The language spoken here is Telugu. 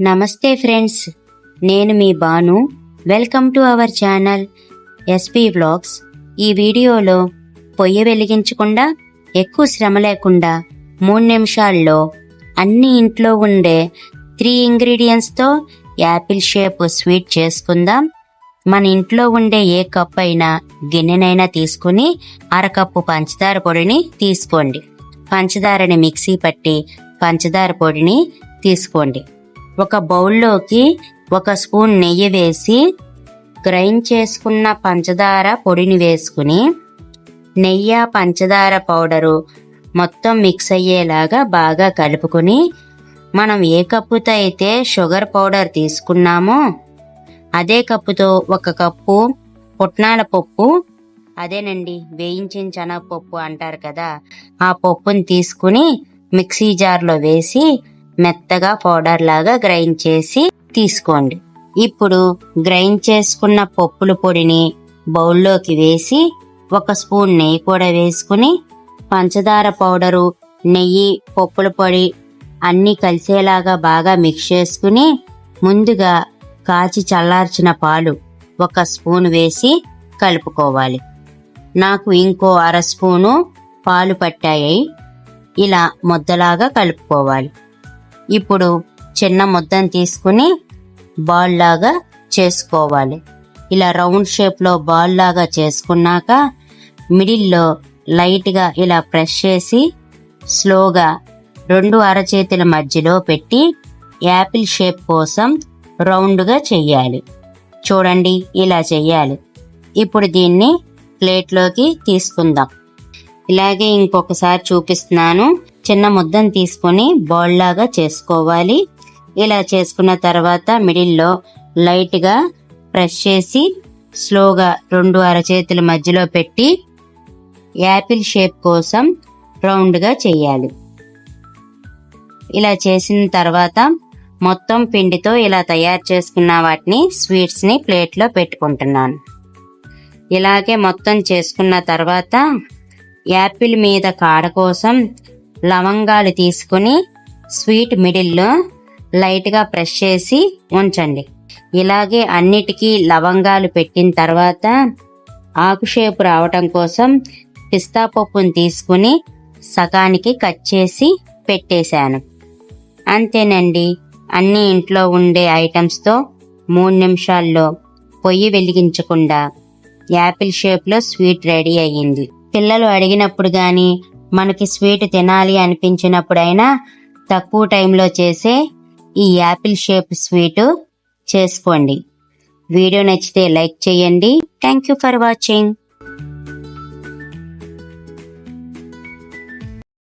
నమస్తే ఫ్రెండ్స్ నేను మీ Banu. Welcome to our channel SP blogs. ఈ వీడియోలో పొయ్యి వెలిగించకుండా ఎక్కువ శ్రమ లేకుండా మూడు నిమిషాల్లో అన్ని ఇంట్లో ఉండే త్రీ ఇంగ్రీడియంట్స్తో యాపిల్ షేప్ స్వీట్ చేసుకుందాం. మన ఇంట్లో ఉండే ఏ కప్ అయినా గిన్నెనైనా తీసుకుని అరకప్పు పంచదార పొడిని తీసుకోండి. పంచదారని మిక్సీ పట్టి పంచదార పొడిని తీసుకోండి. ఒక బౌల్లోకి ఒక స్పూన్ నెయ్యి వేసి గ్రైండ్ చేసుకున్న పంచదార పొడిని వేసుకుని నెయ్యి పంచదార పౌడరు మొత్తం మిక్స్ అయ్యేలాగా బాగా కలుపుకొని మనం ఏ కప్పుతో అయితే షుగర్ పౌడర్ తీసుకున్నామో అదే కప్పుతో ఒక కప్పు పుట్నాల పప్పు అదేనండి వేయించిన శనగపప్పు అంటారు కదా ఆ పప్పుని తీసుకుని మిక్సీ జార్లో వేసి మెత్తగా పౌడర్ లాగా గ్రైండ్ చేసి తీసుకోండి. ఇప్పుడు గ్రైండ్ చేసుకున్న పప్పుల పొడిని బౌల్లోకి వేసి ఒక స్పూన్ నెయ్యి కూడా వేసుకుని పంచదార పౌడరు నెయ్యి పప్పుల పొడి అన్నీ కలిసేలాగా బాగా మిక్స్ చేసుకుని ముందుగా కాచి చల్లార్చిన పాలు ఒక స్పూన్ వేసి కలుపుకోవాలి. నాకు ఇంకో అర స్పూను పాలు పట్టాయి. ఇలా ముద్దలాగా కలుపుకోవాలి. ఇప్పుడు చిన్న ముద్దను తీసుకుని బాల్ లాగా చేసుకోవాలి. ఇలా రౌండ్ షేప్లో బాల్ లాగా చేసుకున్నాక మిడిల్లో లైట్గా ఇలా ప్రెస్ చేసి స్లోగా రెండు అరచేతుల మధ్యలో పెట్టి యాపిల్ షేప్ కోసం రౌండ్గా చెయ్యాలి చూడండి ఇలా చెయ్యాలి ఇప్పుడు దీన్ని ప్లేట్లోకి తీసుకుందాం. ఇలాగే ఇంకొకసారి చూపిస్తున్నాను. చిన్న ముద్దను తీసుకొని బౌల్ లాగా చేసుకోవాలి. ఇలా చేసుకున్న తర్వాత మిడిల్లో లైట్గా ప్రెస్ చేసి స్లోగా రెండు అరచేతుల మధ్యలో పెట్టి యాపిల్ షేప్ కోసం రౌండ్గా చేయాలి. ఇలా చేసిన తర్వాత మొత్తం పిండితో ఇలా తయారు చేసుకున్న వాటిని స్వీట్స్ని ప్లేట్లో పెట్టుకుంటున్నాను. ఇలాగే మొత్తం చేసుకున్న తర్వాత యాపిల్ మీద కాడ కోసం లవంగాలు తీసుకుని స్వీట్ మిడిల్లో లైట్గా ప్రెస్ చేసి ఉంచండి. ఇలాగే అన్నిటికీ లవంగాలు పెట్టిన తర్వాత ఆకు షేపు రావటం కోసం పిస్తా పప్పును తీసుకుని సగానికి కట్ చేసి పెట్టేశాను. అంతేనండి. అన్ని ఇంట్లో ఉండే ఐటమ్స్తో మూడు నిమిషాల్లో పొయ్యి వెలిగించకుండా యాపిల్ షేప్లో స్వీట్ రెడీ అయ్యింది. పిల్లలు అడిగినప్పుడు కానీ మనకి స్వీట్ తినాలి అనిపించినప్పుడైనా తక్కువ టైంలో చేసే ఈ యాపిల్ షేప్ స్వీట్ చేసుకోండి. వీడియో నచ్చితే లైక్ చేయండి. Thank you for watching